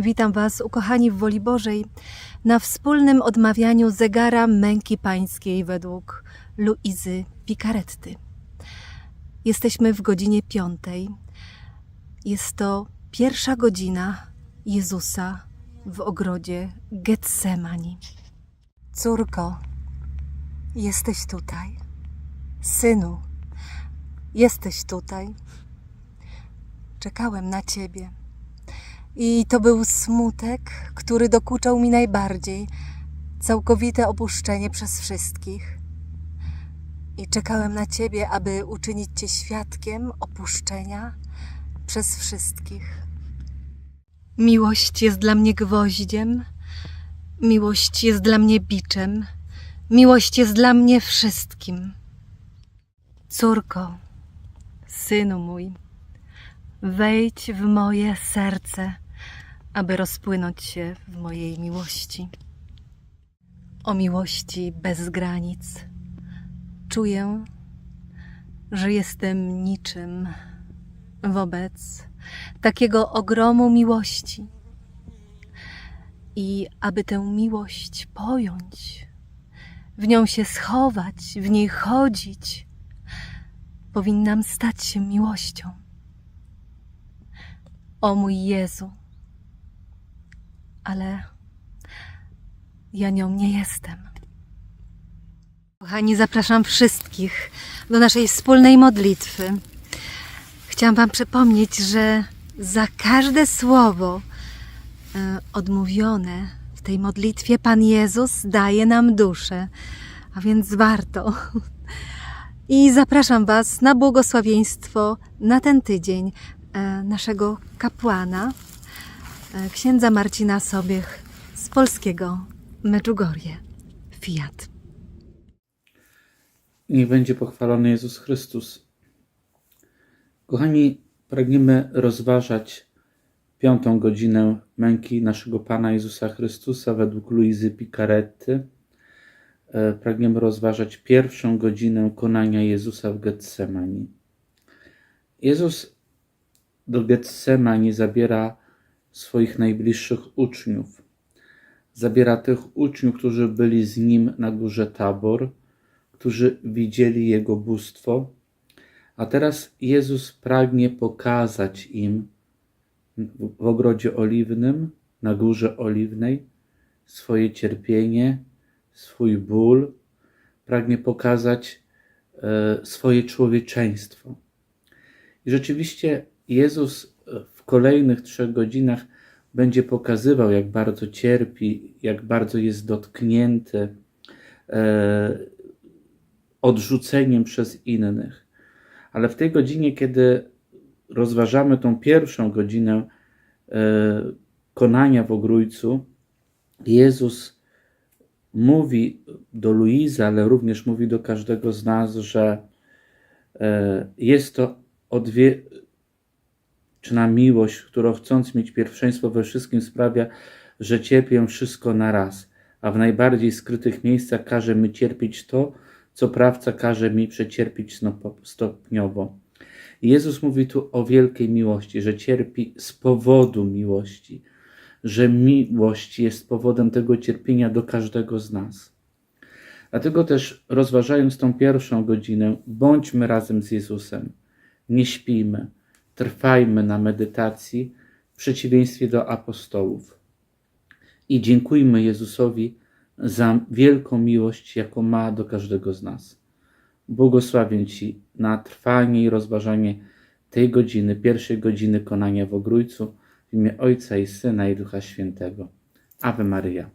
Witam Was, ukochani w woli Bożej, na wspólnym odmawianiu zegara męki pańskiej według Luizy Picaretty. Jesteśmy w godzinie piątej. Jest to pierwsza godzina Jezusa w ogrodzie Getsemani. Córko, jesteś tutaj. Synu, jesteś tutaj. Czekałem na Ciebie. I to był smutek, który dokuczał mi najbardziej, całkowite opuszczenie przez wszystkich. I czekałem na Ciebie, aby uczynić Cię świadkiem opuszczenia przez wszystkich. Miłość jest dla mnie gwoździem, miłość jest dla mnie biczem, miłość jest dla mnie wszystkim. Córko, synu mój, wejdź w moje serce, aby rozpłynąć się w mojej miłości. O miłości bez granic. Czuję, że jestem niczym wobec takiego ogromu miłości. I aby tę miłość pojąć, w nią się schować, w niej chodzić, powinnam stać się miłością. O mój Jezu, ale ja nią nie jestem. Kochani, zapraszam wszystkich do naszej wspólnej modlitwy. Chciałam Wam przypomnieć, że za każde słowo e, odmówione w tej modlitwie Pan Jezus daje nam duszę, a więc warto. I zapraszam Was na błogosławieństwo na ten tydzień e, naszego kapłana, księdza Marcina Sobiech z polskiego Medjugorje. Fiat. Niech będzie pochwalony Jezus Chrystus. Kochani, pragniemy rozważać piątą godzinę męki naszego Pana Jezusa Chrystusa według Luizy Picaretty. E, Pragniemy rozważać pierwszą godzinę konania Jezusa w Getsemani. Jezus do Getsemani zabiera swoich najbliższych uczniów. Zabiera tych uczniów, którzy byli z nim na górze Tabor, którzy widzieli Jego bóstwo, a teraz Jezus pragnie pokazać im w ogrodzie oliwnym, na górze oliwnej, swoje cierpienie, swój ból, pragnie pokazać e, swoje człowieczeństwo. I rzeczywiście Jezus kolejnych trzech godzinach będzie pokazywał, jak bardzo cierpi, jak bardzo jest dotknięty e, odrzuceniem przez innych. Ale w tej godzinie, kiedy rozważamy tą pierwszą godzinę e, konania w ogrójcu, Jezus mówi do Luizy, ale również mówi do każdego z nas, że e, jest to odwieczna miłość, która chcąc mieć pierwszeństwo we wszystkim sprawia, że cierpię wszystko na raz, a w najbardziej skrytych miejscach każe mi cierpieć to, co prawca każe mi przecierpieć snopo- stopniowo. Jezus mówi tu o wielkiej miłości, że cierpi z powodu miłości, że miłość jest powodem tego cierpienia do każdego z nas. Dlatego też, rozważając tą pierwszą godzinę, bądźmy razem z Jezusem. Nie śpijmy, trwajmy na medytacji w przeciwieństwie do apostołów. I dziękujmy Jezusowi za wielką miłość, jaką ma do każdego z nas. Błogosławię Ci na trwanie i rozważanie tej godziny, pierwszej godziny konania w Ogrójcu w imię Ojca i Syna i Ducha Świętego. Ave Maryja.